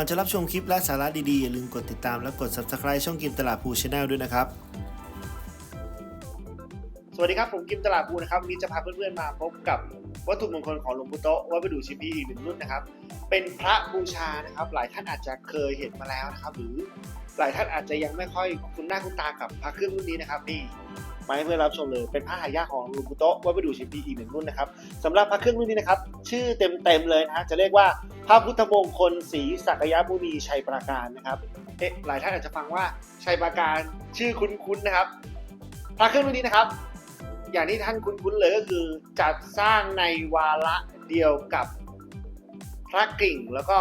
ก่อนจะรับชมคลิปและสาระดีๆ อย่าลืมกดติดตามและกด subscribe ช่องกิมตลาดภูชแนลด้วยนะครับ สวัสดีครับ ผมกิมตลาดภูนะครับวันนี้จะพาเพื่อนๆมาพบกับวัตถุมงคลของหลวงปู่โตะวัดประดู่ชิมพีอีกหนึ่งรุ่นนะครับ เป็นพระบูชานะครับ หลายท่านอาจจะเคยเห็นมาแล้วนะครับ หรือหลายท่านอาจจะยังไม่ค่อยคุ้นหน้าคุ้นตากับพระเครื่องรุ่นนี้นะครับนี่มาให้เพื่อนรับชมเลยเป็นพระหายากของหลวงปู่โตะวัดประดู่ชิมพีอีกหนึ่งรุ่นนะครับสำหรับพระเครื่องรุ่นนี้นะครับชื่อเต็มๆเลยนะฮะจะเรียกว่า ระพุทธมงคลศรีสักยมุนีชัยปราการนะครับ เอ๊ะ หลายท่านอาจจะฟังว่าชัยปราการชื่อคุ้นๆนะครับ พระเครื่องรุ่นนี้นะครับ อย่างที่ท่านคุ้นๆเลยก็คือจัดสร้างในวาระเดียวกับพระกิ่งแล้วก็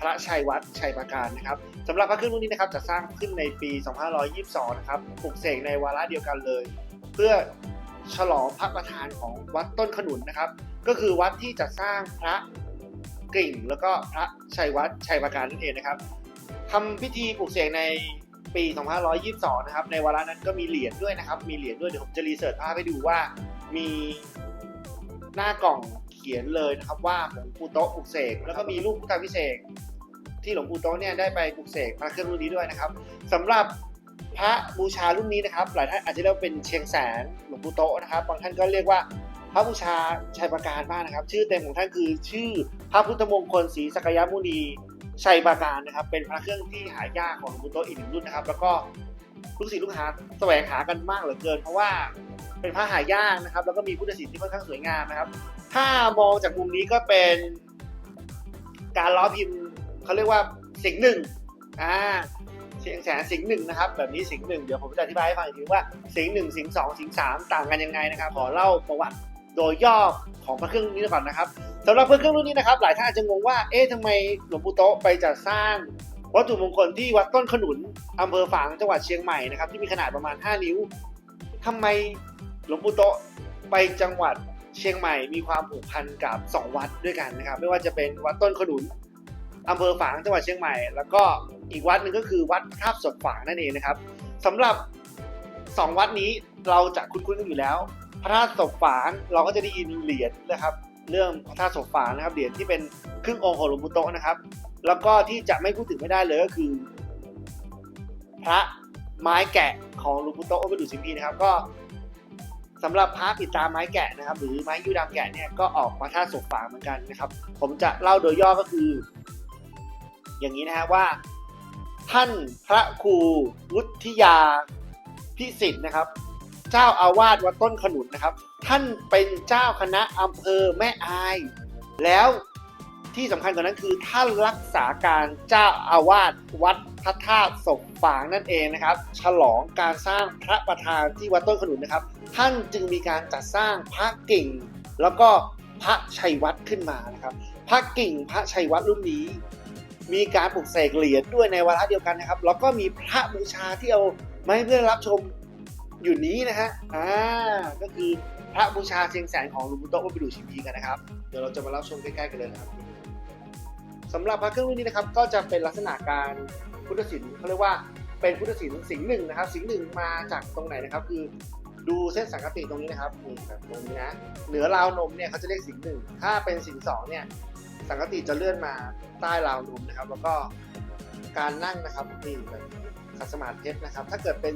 พระชัยวัดชัยปราการนะครับสำหรับพระเครื่องรุ่นนี้นะครับจะสร้างขึ้นในปี 2522 นะครับปลุกเสกในวาระเดียวกันเลย เพื่อฉลองพระประธานของวัดต้นขนุนนะครับ ก็คือวัดที่จะสร้างพระ กิ่ง แล้วก็พระชัยวัดชัยปราการนั่นเองนะครับทำพิธีปลุกเสกในปี 2522 นะครับ ในวาระนั้นก็มีเหรียญด้วยนะครับ มีเหรียญด้วย เดี๋ยวผมจะรีเสิร์ชภาพให้ดูว่า มีหน้ากล่องเขียนเลยนะครับว่าหลวงปู่โต๊ะปลุกเสก แล้วก็มีรูปพุทธพิเศษที่หลวงปู่โต๊ะเนี่ยได้ไปปลุกเสกพระเครื่องรุ่นนี้ด้วยนะครับสำหรับพระบูชารุ่นนี้นะครับ หลายท่านอาจจะเรียกเป็นเชียงแสนหลวงปู่โต๊ะนะครับ บางท่านก็เรียกว่าพระบูชาชัยปราการบ้างนะครับ ชื่อเต็มของท่านคือชื่อ พระพุทธมงคลศรีสกยมุนีชัยปราการนะครับ เป็นพระเครื่องที่หายากของหลวงปู่โตอีกหนึ่งรุ่นนะครับ แล้วก็ลูกศิษย์ลูกหาแสวงหากันมากเหลือเกิน เพราะว่าเป็นพระหายากนะครับ แล้วก็มีพุทธศิลป์ที่ค่อนข้างสวยงามนะครับ ถ้ามองจากมุมนี้ก็เป็นการล้อพิมพ์เขาเรียกว่าสิงหนึ่งอ่าเชียงแสนสิงหนึ่งนะครับแบบนี้สิงหนึ่งเดี๋ยวผมจะอธิบายให้ฟังอีกทีว่าสิงหนึ่งสิงสองสิงสามต่างกันยังไงนะครับขอเล่าประวัติโดยย่อของพระเครื่องนี้ก่อนนะครับ สำหรับพระเครื่องรุ่นนี้นะครับ หลายท่านอาจจะงงว่า เอ๊ะทำไมหลวงปู่โตะไปจัดสร้างวัตถุมงคลที่วัดต้นขนุนอำเภอฝางจังหวัดเชียงใหม่นะครับที่มีขนาดประมาณ 5 นิ้วทำไมหลวงปู่โตะไปจังหวัดเชียงใหม่ มีความผูกพันกับ 2 วัดด้วยกันนะครับ ไม่ว่าจะเป็นวัดต้นขนุนอำเภอฝางจังหวัดเชียงใหม่ แล้วก็อีกวัดหนึ่งก็คือวัดพระธาตุสดฝางนั่นเองนะครับสำหรับสองวัดนี้เราจะคุ้นๆกันอยู่แล้ว พระธาตุศพฝางเราก็จะได้ยินเหรียญนะครับ เรื่องพระธาตุศพฝานะครับเหรียญที่เป็นครึ่งองค์ของหลวงปู่โตะนะครับ แล้วก็ที่จะไม่พูดถึงไม่ได้เลยก็คือ พระไม้แกะของหลวงปู่โตะวัดประดู่ชิมพีนะครับ ก็สำหรับพระปิดตาไม้แกะนะครับ หรือไม้ยูดำแกะเนี่ยก็ออกพระธาตุศพฝาเหมือนกันนะครับ ผมจะเล่าโดยย่อก็คือ อย่างนี้นะฮะว่า ท่านพระครูวุฒิยาพิสิทธิ์นะครับ เจ้าอาวาสวัดต้นขนุนนะครับ ท่านเป็นเจ้าคณะอำเภอแม่อาย แล้วที่สำคัญกว่านั้นคือท่านรักษาการเจ้าอาวาสวัดพระธาตุศพฝางนั่นเองนะครับ ฉลองการสร้างพระประธานที่วัดต้นขนุนนะครับ ท่านจึงมีการจัดสร้างพระกิ่ง แล้วก็พระชัยวัดขึ้นมานะครับ พระกิ่งพระชัยวัดรุ่นนี้ มีการปลุกเสกเหรียญด้วยในวาระเดียวกันนะครับแล้วก็มีพระบูชาที่เอามาให้เพื่อนรับชม อยู่นี้นะฮะ อ่า ก็คือพระบูชาเชียงแสนของหลุงปู่โตะวัดประดูชิมพีกันนะครับ เดี๋ยวเราจะมารับชมใกล้ๆกันเลยนะครับสำหรับพระเครื่องรุ่นนี้นะครับ ก็จะเป็นลักษณะการพุทธศิลป์เขาเรียกว่าเป็นพุทธศิลป์สิงห์หนึ่งนะครับ สิงห์หนึ่งมาจากตรงไหนนะครับ คือดูเส้นสังกติตรงนี้นะครับนี่แบบตรงนี้นะเหนือราวนมเนี่ยเขาจะเรียกสิงห์หนึ่งถ้าเป็นสิงห์สองเนี่ยสังกติจะเลื่อนมาใต้ราวนมนะครับ แล้วก็การนั่งนะครับนี่แบบ ขัดสมาธิเพชรนะครับ ถ้าเกิดเป็น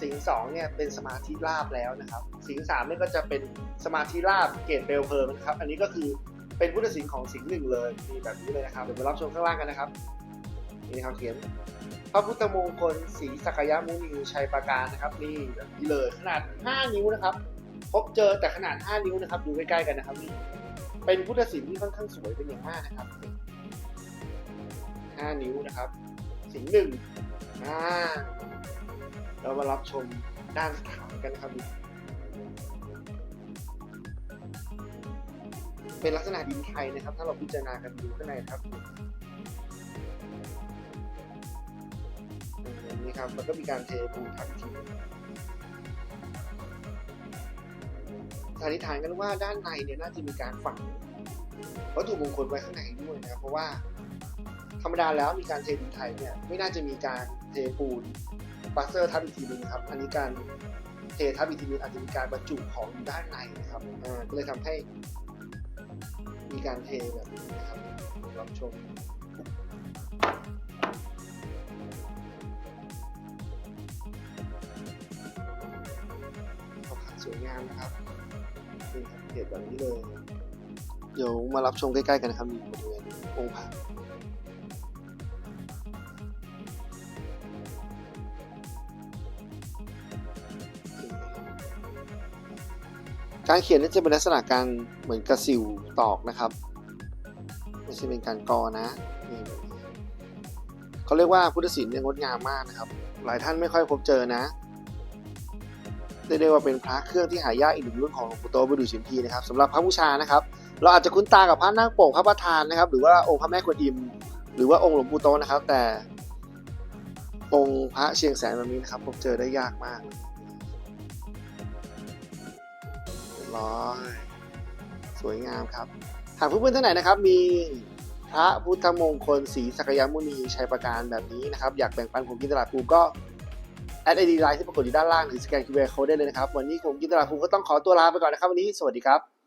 สิงสองเนี่ยเป็นสมาธิราบแล้วนะครับ สิงสามเนี่ยก็จะเป็นสมาธิราบเกรดเปลเพลิงนะครับ อันนี้ก็คือเป็นพุทธศิลป์ของสิงหนึ่งเลยนี่แบบนี้เลยนะครับเดี๋ยวมารับชมข้างล่างกันนะครับนี่ครับเขียนพระพุทธมงคลศรีสักยมุนีชัยปราการนะครับนี่แบบนี้เลยขนาด 5 นิ้วนะครับ พบเจอแต่ขนาด 5 นิ้วนะครับดูใกล้ๆกันนะครับนี่เป็นพุทธศิลป์ที่ค่อนข้างสวยเป็นอย่างมากนะครับ 5 นิ้วนะครับสิงหนึ่ง อ่าเรามารับชมด้านฐานกันครับ เป็นลักษณะดินไทยนะครับ ถ้าเราพิจารณากันดูข้างในครับนี่ครับแล้วก็มีการเทปูทับทีสันนิษฐานกันว่าด้านในเนี่ยน่าจะมีการฝังวัตถุมงคลไว้ข้างในด้วยนะครับเพราะว่าธรรมดาแล้วมีการเทดินไทยเนี่ยไม่น่าจะมีการ เทปูนบัสเซอร์ทับอีกทีนึงครับ อันนี้การเททับอีกทีนึงอาจจะมีการบรรจุของอยู่ด้านในนะครับก็เลยทำให้ มีการเทแบบนี้นะครับรับชมสวยงามนะครับนี่ครับเกตแบบนี้เลย เดี๋ยวมารับชมใกล้ๆกันนะครับมีบริเวณองค์พระ การเขียนนี่จะเป็นลักษณะการเหมือนกระสิวตอกนะครับไม่ใช่เป็นการกอนะเขาเรียกว่าพุทธศิลป์เนี่ยงดงามมากนะครับ หลายท่านไม่ค่อยพบเจอนะเรียกได้ว่าเป็นพระเครื่องที่หายากอีกหนึ่งรุ่นของหลวงปู่โตปดูชิมพีนะครับสำหรับพระบูชานะครับ เราอาจจะคุ้นตากับพระนาคปกพระประธานนะครับ หรือว่าองค์พระแม่กวนอิม หรือว่าองค์หลวงปู่โตนะครับ แต่องค์พระเชียงแสนแบบนี้นะครับพบเจอได้ยากมาก ร้อย สวยงามครับ หากเพื่อนๆท่านไหนนะครับ มีพระพุทธมงคลศรีสักยมุนีชัยประการแบบนี้นะครับ อยากแบ่งปันผมกินตลาดภูก็แอดไอดีไลน์ที่ปรากฏอยู่ด้านล่างหรือสแกนคิวอาร์โค้ดได้เลยนะครับ วันนี้ผมกินตลาดภูก็ต้องขอตัวลาไปก่อนนะครับ วันนี้สวัสดีครับ